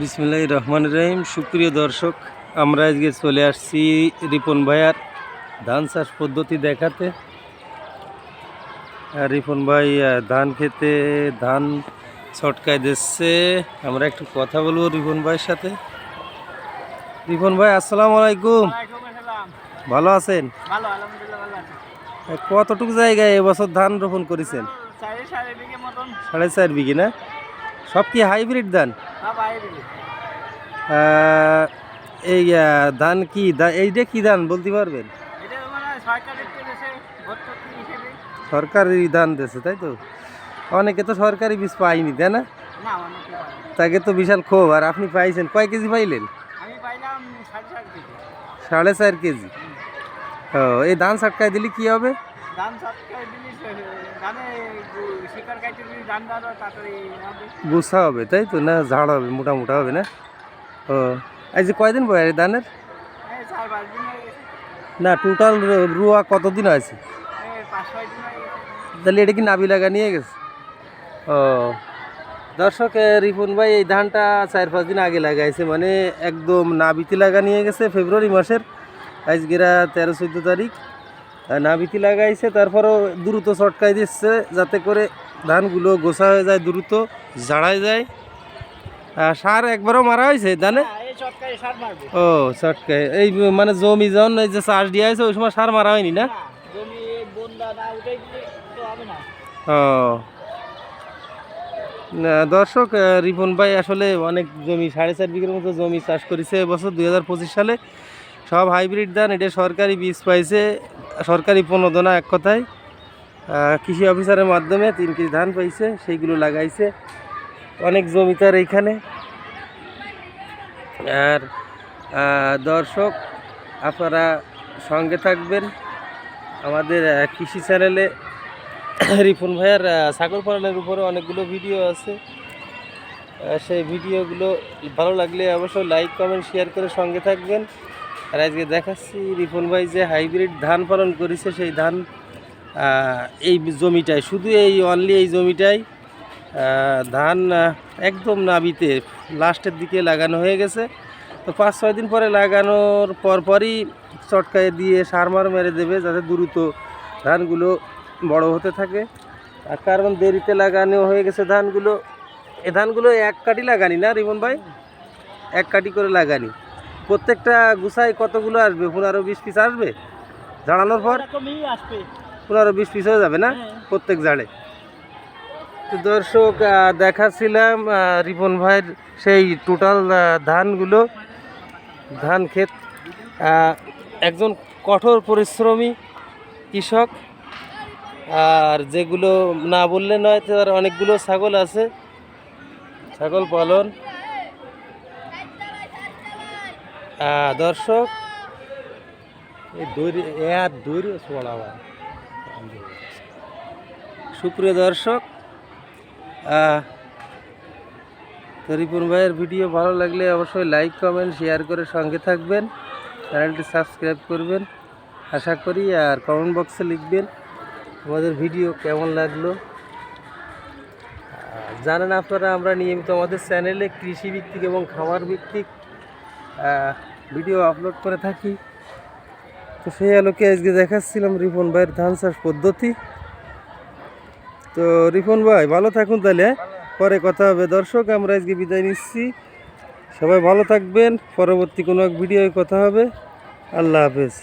বিসমুল্লাহ রহমান রহিম। সুপ্রিয় দর্শক আমরা আজকে চলে আসছি রিপন ভাইয়ার ধান চাষ পদ্ধতি দেখাতে। আর রিপন ভাই ধান খেতে ধান ছটকায় দিচ্ছে। আমরা একটু কথা বলব রিপন ভাইয়ের সাথে। রিপন ভাই আসসালামু আলাইকুম। ওয়ালাইকুম ভালো আছেন? কতটুকু জায়গায় এবছর ধান রোপণ করেছেন? সাড়ে চার বিঘে না? সব কি হাইব্রিড ধান? এই ধান কি? এইটা কি ধান বলতে পারবেন? মানে দেশে সরকারি ধান দিয়েছে তাই তো? অনেকে তো সরকারি বীজ পাইনি তাই না। তাকে তো বিশাল ক্ষোভ আর আপনি পাইছেন কয় কেজি পাইলেন? সাড়ে চার কেজি। ও এই ধান ছাটকায় দিলে কি হবে? ধান সরকার দিলি ধানে গু- শিকড় কাটতে দিলি ধান দাঁড়ো তাড়াতাড়ি হবে। গুছা হবে তাই তো? না ঝাড় হবে মোটা মোটা হবে না? ও আজ যে কয়দিন বয় ধানের না টোটাল রুয়া কতদিন আছে তাহলে এটা কি নাবি লাগা নিয়ে গেছে? ও দর্শক রিপুন ভাই এই ধানটা চার পাঁচ দিন আগে লাগাইছে মানে একদম নাবিতি লাগা নিয়ে গেছে ফেব্রুয়ারি মাসের। আজকেরা তেরো চোদ্দ তারিখ। নাবিতি লাগাইছে তারপরও দ্রুত চটকাই দিচ্ছে যাতে করে ধানগুলো গোছা হয়ে যায় দ্রুত ঝাড়াই যায়। আর সার একবারও মারা হয়েছে ধানে? হ্যাঁ, ও চটকাই এই মানে জমি যখন এই যে চাষ দিয়ে আছে ওই সময় সার মারা হয়নি না? ও। দর্শক রিপন ভাই আসলে অনেক জমি সাড়ে চার বিঘের মতো জমি চাষ করেছে। এবছর দুই হাজার পঁচিশ সালে সব হাইব্রিড ধান এটা সরকারি বীজ পাইছে। সরকারি প্রণোদনা এক কথায় কৃষি অফিসারের মাধ্যমে তিন কেজি ধান পাইছে, সেইগুলো লাগাইছে। অনেক জমি তার এইখানে। আর দর্শক, আপনারা সঙ্গে থাকবেন আমাদের কৃষি চ্যানেলে রিপন ভাইয়ার ছাগল পালনের উপরে অনেকগুলো ভিডিও আছে। সেই ভিডিওগুলো ভালো লাগলে অবশ্যই লাইক কমেন্ট শেয়ার করে সঙ্গে থাকবেন। আর আজকে দেখাচ্ছি রিপন ভাই যে হাইব্রিড ধান পালন করেছে, সেই ধান এই জমিটায় শুধু এই অনলি এই জমিটায় ধান একদম নাবিতে, লাস্টের দিকে লাগানো হয়ে গেছে। তো পাঁচ ছয় দিন পরে লাগানোর পরপরই চটকায় দিয়ে সার মার মেরে দেবে যাতে দ্রুত ধানগুলো বড় হতে থাকে। আর কারণ দেরিতে লাগানো হয়ে গেছে ধানগুলো, এ ধানগুলো এক কাটি লাগানি না রিমন ভাই? এক কাটি করে লাগানি। প্রত্যেকটা গুছাই কতগুলো আসবে? পনেরো বিশ পিস আসবে? ঝাড়ানোর পর? আসবে। পনেরো বিশ পিস হয়ে যাবে না? প্রত্যেক জাড়ে তো দর্শক আহ, দেখাচ্ছিলাম রিপন ভাইয়ের সেই টোটাল ধানগুলো ধান ক্ষেত। একজন কঠোর পরিশ্রমী কৃষক। আর যেগুলো না বললে নয় তার অনেকগুলো ছাগল আছে। ছাগল পালন। দর্শক এই দৈরি ছড়াবা সুপ্রিয় দর্শক আহ, তো ভাইয়ের ভিডিও ভালো লাগলে অবশ্যই লাইক কমেন্ট শেয়ার করে সঙ্গে থাকবেন। চ্যানেলটি সাবস্ক্রাইব করবেন। আশা করি আর কমেন্ট বক্সে লিখবেন আমাদের ভিডিও কেমন লাগল। জানেন আপনারা আমরা নিয়মিত আমাদের চ্যানেলে কৃষি ভিত্তিক এবং খামার ভিত্তিক ভিডিও আপলোড করে থাকি। তো সেই আলোকে আজকে দেখাচ্ছিলাম রিপন ভাইয়ের ধান চাষ পদ্ধতি। তো রিপন ভাই, ভালো থাকুন তাহলে? পরে কথা হবে। দর্শক, আমরা আজকে বিদায় নিচ্ছি। সবাই ভালো থাকবেন। পরবর্তী কোনো এক ভিডিওয় কথা হবে। আল্লাহ হাফেজ।